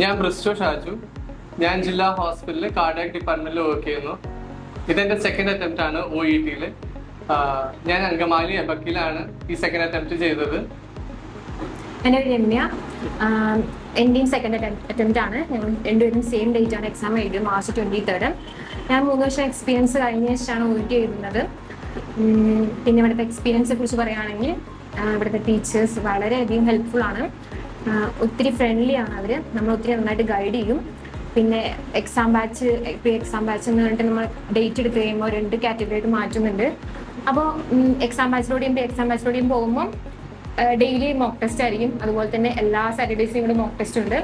ഞാൻ ബ്രിസ്റ്റോ ഷാജു. ഞാൻ ജില്ലാ ഹോസ്പിറ്റലിൽ കാർഡിയാക് ഡിപ്പാർട്ട്മെന്റിൽ വർക്ക് ചെയ്യുന്നു. ഇതെന്റെ സെക്കൻഡ് അറ്റംപ്റ്റ് ആണ് ഒ ഇ ടിയിൽ ഞാൻ അങ്കമാലി എബക്കിലാണ് ഈ സെക്കൻഡ് അറ്റംപ്റ്റ് ചെയ്തത്. എന്റെ രമ്യ. എന്റെയും സെക്കൻഡ് അറ്റംപ്റ്റ് ആണ്. ഞങ്ങൾ രണ്ടുപേരും സെയിം ഡേറ്റ് ആണ് എക്സാം എഴുതിയത് മാർച്ച് ട്വന്റി തേർഡ് ഞാൻ മൂന്ന് വർഷം എക്സ്പീരിയൻസ് കഴിഞ്ഞ ശേഷമാണ് ഒ ടി എഴുതുന്നത്. പിന്നെ ഇവിടുത്തെ എക്സ്പീരിയൻസിനെ കുറിച്ച് പറയുകയാണെങ്കിൽ ഇവിടുത്തെ ടീച്ചേഴ്സ് വളരെയധികം ഹെൽപ്ഫുൾ ആണ്. ഒത്തിരി ഫ്രണ്ട്ലി ആണ് അവർ നമ്മൾ ഒത്തിരി നന്നായിട്ട് ഗൈഡ് ചെയ്യും. പിന്നെ exam batch pre exam batch എന്ന് പറഞ്ഞിട്ട് നമ്മൾ ഡേറ്റ് എടുത്ത് കഴിയുമ്പോൾ രണ്ട് കാറ്റഗറി ആയിട്ട് മാറ്റുന്നുണ്ട്. അപ്പോൾ എക്സാം ബാച്ചിലൂടെയും പ്രീ എക്സാം ബാച്ചിലൂടെയും പോകുമ്പോൾ ഡെയിലി മോക്ക് ടെസ്റ്റ് ആയിരിക്കും. അതുപോലെ തന്നെ എല്ലാ സാറ്റർഡേസിനും ഇവിടെ മോക്ക് ടെസ്റ്റ് ഉണ്ട്.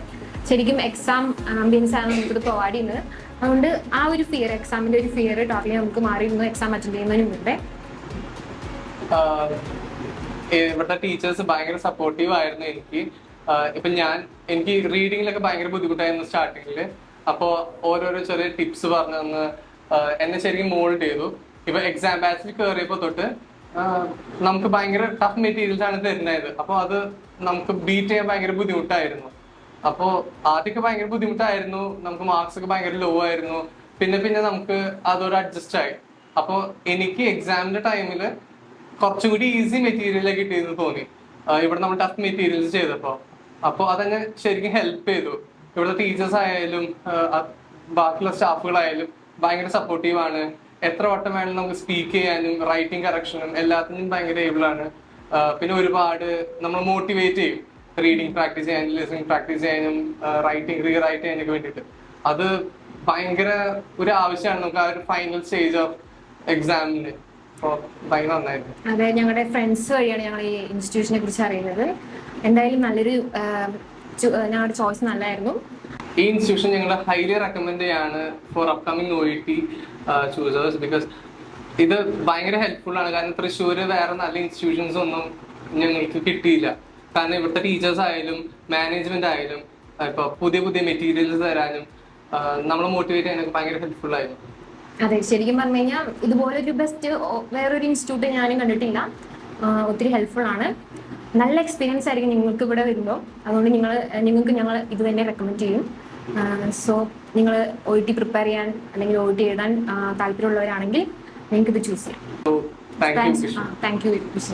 ശരിക്കും എക്സാം ആംബിയൻസ് ആണ് നമുക്കിത് പ്രൊവൈഡ് ചെയ്യുന്നത്. അതുകൊണ്ട് ആ ഒരു ഫിയർ എക്സാമിന്റെ ഒരു ഫിയർ ടോട്ടലി നമുക്ക് മാറിയിരുന്നു. എക്സാം അറ്റൻഡ് ചെയ്യുന്നതിന് മുമ്പേ. ഇവിടുത്തെ ടീച്ചേഴ്സ് ഭയങ്കര സപ്പോർട്ടീവ് ആയിരുന്നു എനിക്ക്. ഇപ്പൊ ഞാൻ എനിക്ക് റീഡിങ്ങിലൊക്കെ ഭയങ്കര ബുദ്ധിമുട്ടായിരുന്നു സ്റ്റാർട്ടിങ്ങിൽ അപ്പോൾ ഓരോരോ ചെറിയ ടിപ്സ് പറഞ്ഞു തന്ന് എന്നെ ശരിക്കും മോൾഡ് ചെയ്തു. ഇപ്പൊ എക്സാം ബാച്ചിൽ കയറിയപ്പോൾ തൊട്ട് നമുക്ക് ഭയങ്കര ടഫ് മെറ്റീരിയൽസ് ആണ് തരുന്നത്. അപ്പോൾ അത് നമുക്ക് ബീറ്റ് ചെയ്യാൻ ഭയങ്കര ബുദ്ധിമുട്ടായിരുന്നു. അപ്പോ ആദ്യമൊക്കെ ഭയങ്കര ബുദ്ധിമുട്ടായിരുന്നു. നമുക്ക് മാർക്സ് ഒക്കെ ഭയങ്കര ലോ ആയിരുന്നു. പിന്നെ പിന്നെ നമുക്ക് അതൊരു അഡ്ജസ്റ്റ് ആയി. അപ്പോൾ എനിക്ക് എക്സാമിന്റെ ടൈമിൽ കുറച്ചും കൂടി ഈസി മെറ്റീരിയൽ കിട്ടിയെന്ന് തോന്നി. ഇവിടെ നമ്മൾ ടഫ് മെറ്റീരിയൽസ് ചെയ്തപ്പോൾ അപ്പോൾ അതന്നെ ശരിക്കും ഹെൽപ്പ് ചെയ്തു. ഇവിടുത്തെ ടീച്ചേഴ്സ് ആയാലും ബാക്കിയുള്ള സ്റ്റാഫുകളായാലും ഭയങ്കര സപ്പോർട്ടീവ് ആണ്. എത്ര വട്ടം വേണമെങ്കിലും നമുക്ക് സ്പീക്ക് ചെയ്യാനും റൈറ്റിംഗ് കറക്ഷനും എല്ലാത്തിനും ഭയങ്കര ഏബിൾ ആണ്. പിന്നെ ഒരുപാട് നമ്മൾ മോട്ടിവേറ്റ് ചെയ്യും. റീഡിങ് പ്രാക്ടീസ് ചെയ്യാനും ലിസണിങ് പ്രാക്ടീസ് ചെയ്യാനും റൈറ്റിംഗ് റീ റൈറ്റ് ചെയ്യാനൊക്കെ വേണ്ടിയിട്ട്. അത് ഭയങ്കര ഒരു ആവശ്യമാണ് നമുക്ക് ആ ഒരു ഫൈനൽ സ്റ്റേജ് ഓഫ് എക്സാമിന് അതെ ഞങ്ങളുടെ ഫ്രണ്ട്സ് വഴിയാണ് ഞങ്ങൾ ഈ ഇൻസ്റ്റിറ്റ്യൂഷനെ കുറിച്ച് അറിയുന്നത്. എന്തായാലും നല്ലൊരു ഞങ്ങളുടെ ചോയ്സ് നല്ലായിരുന്നു. ഈ ഇൻസ്റ്റിറ്റ്യൂഷൻ ഞങ്ങൾ ഹൈലി റെക്കമെൻഡ് ചെയ്യാണ് for upcoming O E T choosers because ഇത് ഭയങ്കര ഹെൽപ്ഫുൾ ആണ്. കാരണം തൃശ്ശൂർ വേറെ നല്ല ഇൻസ്റ്റിറ്റ്യൂഷൻസ് ഒന്നും ഞങ്ങൾക്ക് കിട്ടിയില്ല. കാരണം ഇവിടുത്തെ ടീച്ചേഴ്സ് ആയാലും മാനേജ്മെന്റ് ആയാലും ഇപ്പൊ പുതിയ പുതിയ മെറ്റീരിയൽസ് തരാനും നമ്മൾ മോട്ടിവേറ്റ് ചെയ്യാനൊക്കെ ഭയങ്കര ഹെൽപ്ഫുൾ ആയിരുന്നു. അതെ ശരിക്കും പറഞ്ഞു കഴിഞ്ഞാൽ ഇതുപോലൊരു ബെസ്റ്റ് വേറൊരു ഇൻസ്റ്റിറ്റ്യൂട്ട് ഞാനും കണ്ടിട്ടില്ല. ഒത്തിരി ഹെൽപ്ഫുൾ ആണ്. നല്ല എക്സ്പീരിയൻസ് ആയിരിക്കും നിങ്ങൾക്ക് ഇവിടെ വരുമ്പോൾ അതുകൊണ്ട് നിങ്ങൾ നിങ്ങൾക്ക് ഞങ്ങൾ ഇത് തന്നെ റെക്കമെൻഡ് ചെയ്യും. സോ നിങ്ങൾ ഒ ടി പ്രിപ്പയർ ചെയ്യാൻ അല്ലെങ്കിൽ ഒ ടി എഴുതാൻ താല്പര്യമുള്ളവരാണെങ്കിൽ നിങ്ങൾക്ക് ഇത് ചൂസ് ചെയ്യാം താങ്ക് യു താങ്ക്സ്